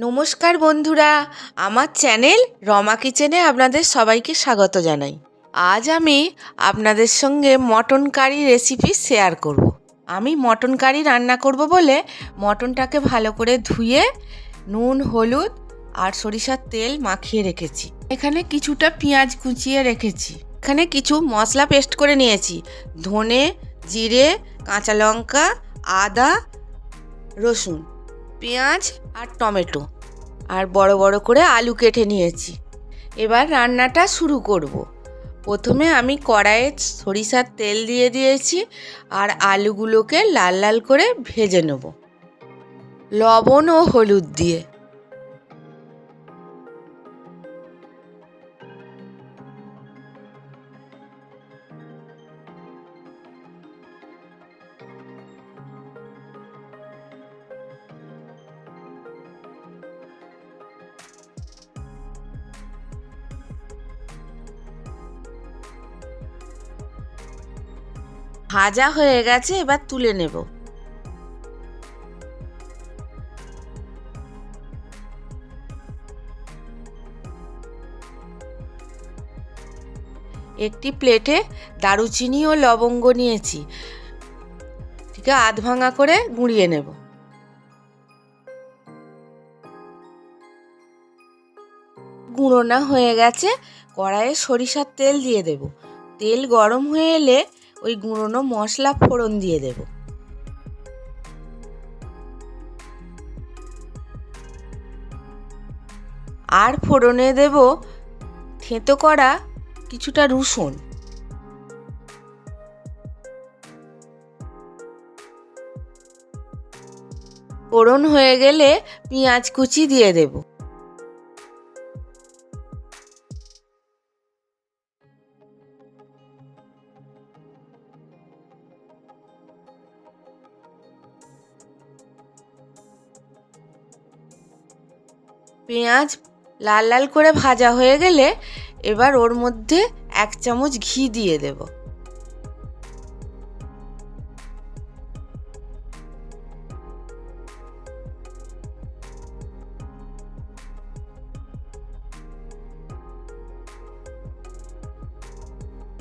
নমস্কার বন্ধুরা, আমার চ্যানেল রমা কিচেনে আপনাদের সবাইকে স্বাগত জানাই। আজ আমি আপনাদের সঙ্গে মটন কারি রেসিপি শেয়ার করব। আমি মটন কারি রান্না করব বলে মটনটাকে ভালো করে ধুয়ে, নুন, হলুদ আর সরিষার তেল মাখিয়ে রেখেছি। এখানে কিছুটা পেঁয়াজ কুচিয়ে রেখেছি। এখানে কিছু মশলা পেস্ট করে নিয়েছি। ধনে, জিরে, কাঁচা লঙ্কা, আদা, রসুন। পেঁয়াজ আর টমেটো আর বড় বড় করে আলু কেটে নিয়েছি। এবার রান্নাটা শুরু করব। প্রথমে আমি কড়াইয়ে সরিষার তেল দিয়ে দিয়েছি আর আলুগুলোকে লাল লাল করে ভেজে নেব। লবণ ও হলুদ দিয়ে। ভাজা হয়ে গেছে, এবার তুলে নেব। একটি প্লেটে দারুচিনি ও লবঙ্গ নিয়েছি। ঠিক আধ ভাঙা করে গুঁড়িয়ে নেব। গুঁড়োনা হয়ে গেছে, কড়াইয়ে সরিষার তেল দিয়ে দেব। তেল গরম হয়ে এলে ওই গুঁড়োনো মশলা ফোড়ন দিয়ে দেব। আর ফোড়নে দেব থেঁতো করা কিছুটা রসুন। ফোড়ন হয়ে গেলে পেঁয়াজ কুচি দিয়ে দেবো। পেঁয়াজ লাল লাল করে ভাজা হয়ে গেলে এবার ওর মধ্যে এক চামচ ঘি দিয়ে দেব।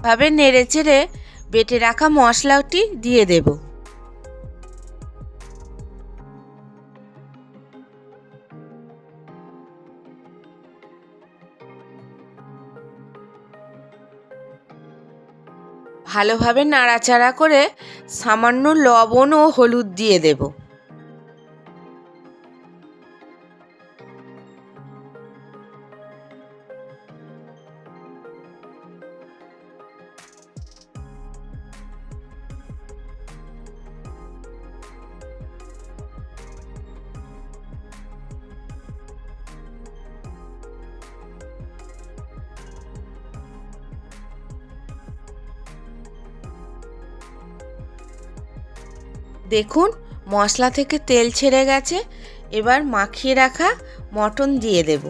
ভাবে নেড়ে চেড়ে বেটে রাখা মশলাটি দিয়ে দেবো। ভালোভাবে নাড়াচাড়া করে সামান্য লবণ ও হলুদ দিয়ে দেব। দেখুন মশলা থেকে তেল ছেড়ে গেছে। এবার মাখিয়ে রাখা মটন দিয়ে দেব।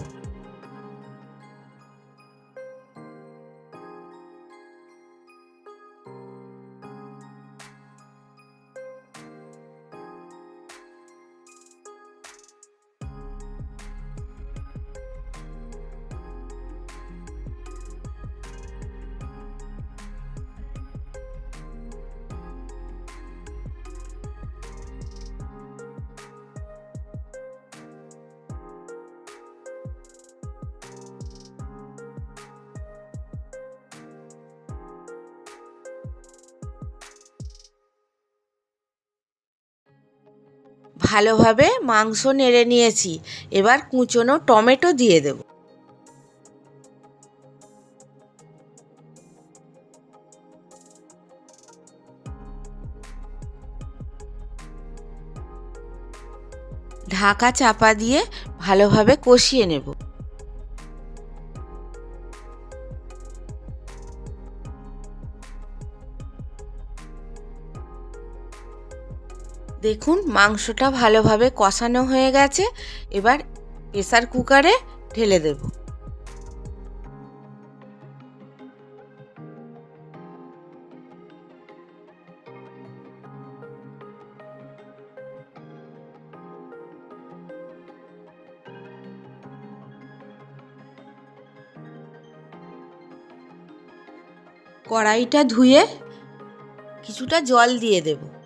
ভালোভাবে মাংস নেড়ে নিয়েছি। এবার কুচনো টমেটো দিয়ে দেব। ঢাকা চাপা দিয়ে ভালোভাবে কষিয়ে নেব। দেখুন, মাংসটা ভালোভাবে কষানো হয়ে গেছে। এবার প্রেসার কুকারে ঢেলে দেব। কড়াইটা ধুয়ে কিছুটা জল দিয়ে দেবো।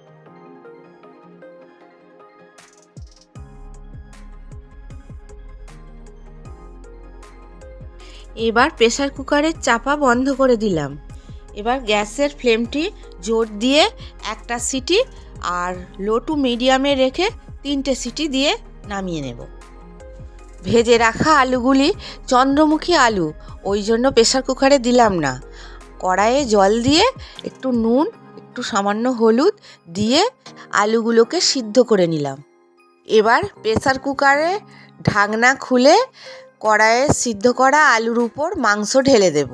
এবার প্রেসার কুকারের চাপা বন্ধ করে দিলাম। এবার গ্যাসের ফ্লেমটি জোর দিয়ে একটা সিটি আর লো টু মিডিয়ামে রেখে তিনটে সিটি দিয়ে নামিয়ে নেব। ভেজে রাখা আলুগুলি চন্দ্রমুখী আলু, ওই জন্য প্রেসার কুকারে দিলাম না। কড়াইয়ে জল দিয়ে একটু নুন, একটু সামান্য হলুদ দিয়ে আলুগুলোকে সিদ্ধ করে নিলাম। এবার প্রেসার কুকারে ঢাকনা খুলে কড়াইয়ে সিদ্ধ করা আলুর উপর মাংস ঢেলে দেব।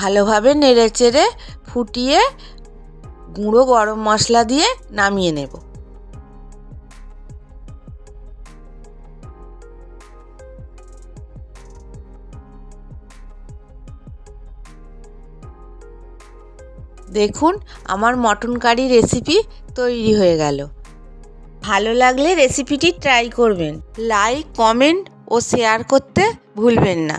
ভালোভাবে নেড়ে চেড়ে ফুটিয়ে গুঁড়ো গরম মশলা দিয়ে নামিয়ে নেব। দেখুন, আমার মটন কারি রেসিপি তৈরি হয়ে গেল। ভালো লাগলে রেসিপিটি ট্রাই করবেন। লাইক, কমেন্ট ও শেয়ার করতে ভুলবেন না।